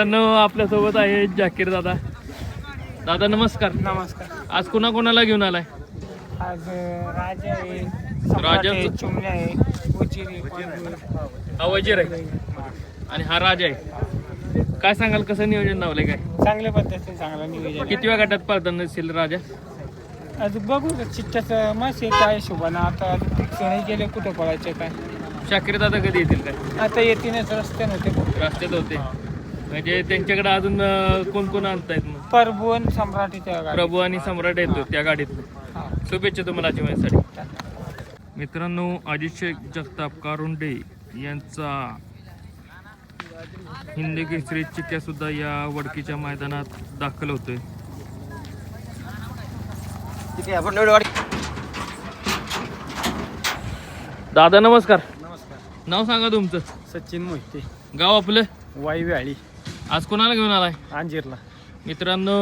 आपल्यासोबत आहे जाकीर दादा. दादा नमस्कार. नमस्कार. आज कुणा कोणाला घेऊन आलाय? आज राजा आहे राजा- आहे. हा वजीर आहे. आणि हा राजा आहे. काय सांगाल कसं नियोजन लावलंय काय? चांगल्या पद्धतीने चांगला नियोजन. किती वेळ गटात पळताना दिसेल राजा? आज बघू चिठ्ठ्याचं मस्त आहे काय हिशोबानं आता फिक्स नाही केले कुठं पळायचे काय? शाकीर दादा कधी येतील काय? आता येतीनच रस्ते नव्हते रस्त्यात होते. म्हणजे त्यांच्याकडे अजून अं, कोण कोण आणतायत मग? परभुवन सम्राटीच्या गाडी प्रभू आणि सम्राट येतो त्या गाडीत. हा. शुभेच्छा तुम्हाला माझ्यासाठी मित्रांनो अजित शेख जगताप कारुंडे यांचा हिंदी केसरी चिक्या सुद्धा या वडकीच्या मैदानात दाखल होतोय. दादा नमस्कार. नमस्कार. नाव सांगा तुमचं. सचिन मोहिते. गाव आपलं? वाई व्याळी. आज कोणाला घेऊन आलाय? अंजीरला. मित्रांनो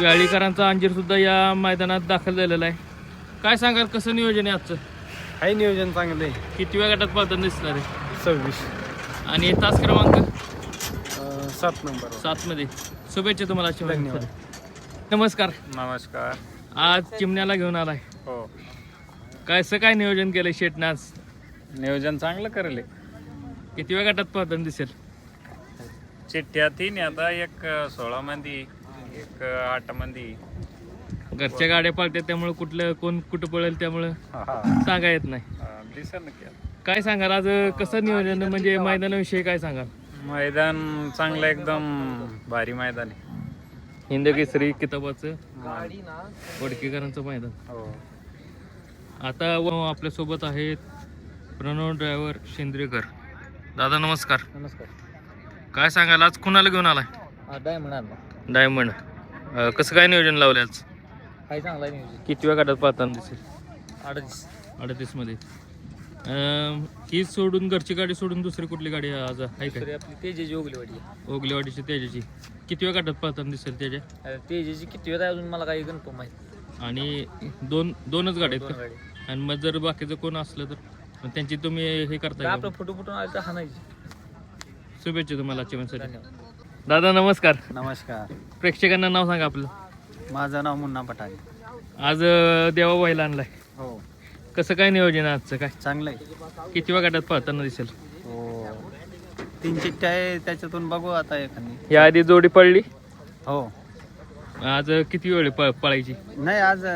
व्याळीकरांचा अंजीर सुद्धा या मैदानात दाखल झालेला आहे. काय सांगाल कसं नियोजन आहे आजचं? आहे नियोजन चांगलं आहे. किती वेळ गटात पळताना दिसणार आहे? सव्वीस. आणि तास क्रमांक? सात नंबर. सात मध्ये. शुभेच्छा तुम्हाला धन्यवाद. नमस्कार. नमस्कार. आज चिमण्याला घेऊन आलाय. हो. कसं काय नियोजन केलंय शेटनं आज? नियोजन चांगलं करेल किती वेळ गटात पळताना दिसेल? चिठ्ठ्या तीन आता एक सोळा मंदी एक आठ मंदी. घरच्या गाड्या पळतात त्यामुळे कुठलं कोण कुठं पळेल त्यामुळं सांगा येत नाही. दिसेल ना की. आता. काय सांगाल? आज कसं नियोजन म्हणजे मैदानाविषयी काय सांगाल? मैदान चांगलं एकदम भारी मैदान आहे. हिंद केसरी किताबाचं वडकेकरांचं मैदान. हो. आता व- आपल्यासोबत आहेत प्रणव ड्रायव्हर शेंद्रेकर दादा नमस्कार. नमस्कार. काय सांगाल आज कुणाला घेऊन आलाय? डायमंड अं, कसं काय नियोजन लावलं आज? काय चांगला किती वेळ गाठात पाहताना दिसेल? अडतीस. अडतीसमध्ये अं, ही सोडून घरची गाडी सोडून दुसरी कुठली गाडी आज आहे काय? आपली तेजेची ओगलेवाडी ओगलेवाडीची तेजाची किती वेळ गाठात पाहताना दिसेल त्याच्या तेजेची किती वेळ आहे अजून मला काही कन्फर्म माहिती आणि दोन दोनच गाड्या आहेत दोन का? गाडी आणि मग जर बाकीचं कोण असलं तर? मग त्यांची तुम्ही हे करता का? आपलं फोटो फोटो आलं तर हाणायची. शुभेच्छा तुम्हाला दादा नमस्कार. नमस्कार. प्रेक्षकांना नाव सांगा आपलं. माझं नाव मुन्ना पठाणे. आज अं, देवा व्हायला आणलाय. हो. कसं काय नियोजन आहे आजचं काय? चांगलं आहे किती वेळ गाठात पाहताना दिसेल? हो. तीन चिठ्ठ्या आहे त्याच्यातून बघू आता एखादी. या आधी जोडी पडली? हो. आज किती वेळ प- पळायची? नाही आज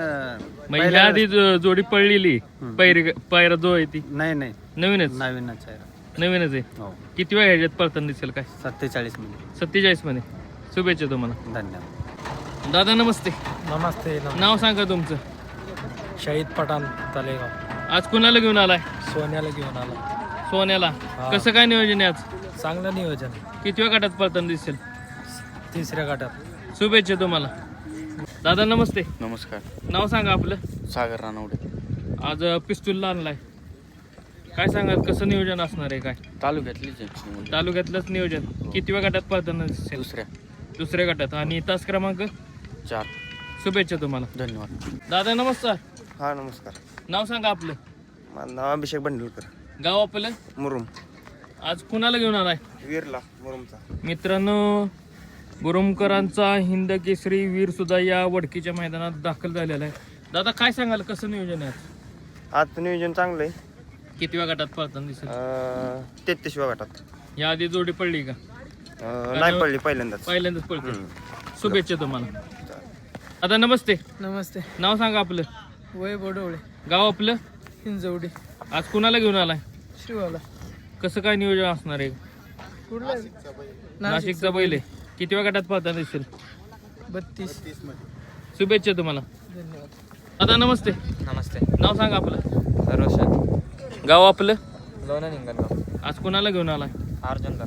म्हणजे ह्या आधी जो- जोडी पडलेली. हम्म. पैरी पायरा जो आहे ती. नाही नाही. नवीनच? नवीनच आहे. नवीनच. आहे? हो. किती वेळ ह्याच्यात पळताना दिसेल काय? सत्तेचाळीस मिनिट. सत्तेचाळीसमध्ये. शुभेच्छा तुम्हाला. धन्यवाद. दादा नमस्ते. नमस्ते नाव सांगा तुमचं. शहीद पठाण तलेगाव. आज कुणाला घेऊन आलाय? सोन्याला घेऊन आला. सोन्याला. कसं काय नियोजन आहे आज? चांगलं नियोजन किती वेळ गाठात पळताना दिसेल? तिसऱ्या गटात. शुभेच्छा तुम्हाला. दादा नमस्ते. नमस्कार. नाव सांगा आपलं. सागर रानवडे. आज पिस्तूलला आणलाय. काय सांगाल कसं नियोजन असणार आहे काय? तालुक्यातलीच आहे तालुक्यातलंच नियोजन. किती वेळ गटात पळताना दिसेल? दुसऱ्या. दुसऱ्या गटात. आणि तास क्रमांक? चार. शुभेच्छा तुम्हाला. धन्यवाद. दादा नमस्कार. हा नमस्कार. नाव सांगा आपलं. माझं नाव अभिषेक बंडलकर. गाव आपलं? मुरुम. आज कुणाला घेऊन आलाय? वीरला मुरुमचा. मित्रांनो बुरुमकरांचा हिंद केसरी वीर सुद्धा या वडकीच्या मैदानात दाखल झालेला आहे. दादा काय सांगाल? कसं नियोजन आहे आज? आजचं नियोजन चांगलं आहे. किती वेळ गटात पळताना दिसेल अं, तेहतीसव्या गटात. या आधी जोडी पडली का? अं, नाही पडली पहिल्यांदाच. पहिल्यांदाच पडते शुभेच्छा तुम्हाला. आता नमस्ते. नमस्ते. नाव सांगा आपलं. वय बोडवळे. गाव आपलं? हिंजवडी. आज कुणाला घेऊन आलाय? शिवाला. कसं काय नियोजन असणार आहे? कुठला? नाशिकचा बैल आहे. किती वेळ गटात पळताना दिसेल? बत्तीस. शुभेच्छा तुम्हाला. धन्यवाद. दादा नमस्ते. नमस्ते. नाव सांगा आपलं. रोशन गाव आपलं? लोणा निंगणगाव आज कुणाला घेऊन आलाय? अर्जुनला.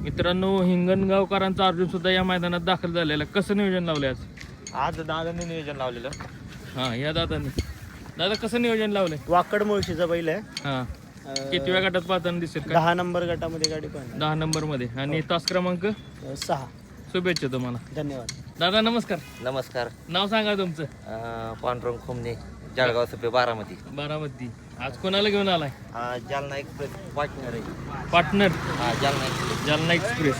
मित्रांनो हिंगणगावकरांचा अर्जुन सुद्धा या मैदानात दाखल झालेला. कसं नियोजन लावलंय आज? आज दादाने नियोजन लावलेलं. हा या दादाने. दादा कसं नियोजन लावलंय? वाकड मुळशीचा बैल आहे. हा. किती वेळ गटात पाहताना दिसेल का? दहा नंबर गटामध्ये गाडी पण दहा नंबरमध्ये आणि तास क्रमांक? सहा. शुभेच्छा तुम्हाला. धन्यवाद. दादा नमस्कार. नमस्कार. नाव सांगा तुमचं. पांडुरंग खोमने जळगाव सफे बारामती. बारामती. आज कोणाला घेऊन आलाय? हा, जालना एक्सप्रेस पार्टनर आहे. पार्टनर हा जालना एक्सप्रेस. जालना एक्सप्रेस.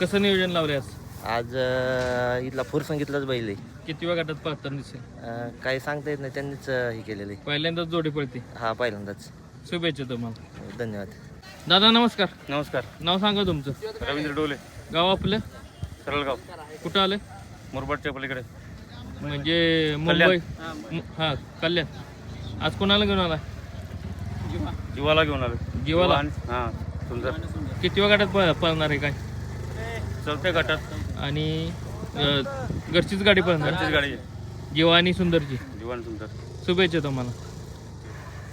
कसं नियोजन लावले आज? आज अं, इथला फुरसंगीतलाच बैल आहे. किती वेळ गटात पळताना दिसेल? अं, काही सांगता येत नाही त्यांनीच अं, हे केलेलं पहिल्यांदाच जोडी पळते. आहे हा पहिल्यांदाच. शुभेच्छा तुम्हाला. धन्यवाद. दादा नमस्कार. नमस्कार. नाव सांगा तुमचं. रवींद्र डोले. गाव आपलं? सरळगाव. कुठं आलं? मुरबाडच्या पलीकडे. म्हणजे मुंबई. हा कल्याण. आज कोणाला घेऊन आला? जीवाला घेऊन आलो. जीवाला? हां सुंदर. किती गटात पळ- पळणार आहे काय? चौथ्या गटात. आणि अं, घरचीच गाडी पळणार? गाडी. जीवा आणि सुंदरची. जीवन सुंदर. शुभेच्छा तुम्हाला.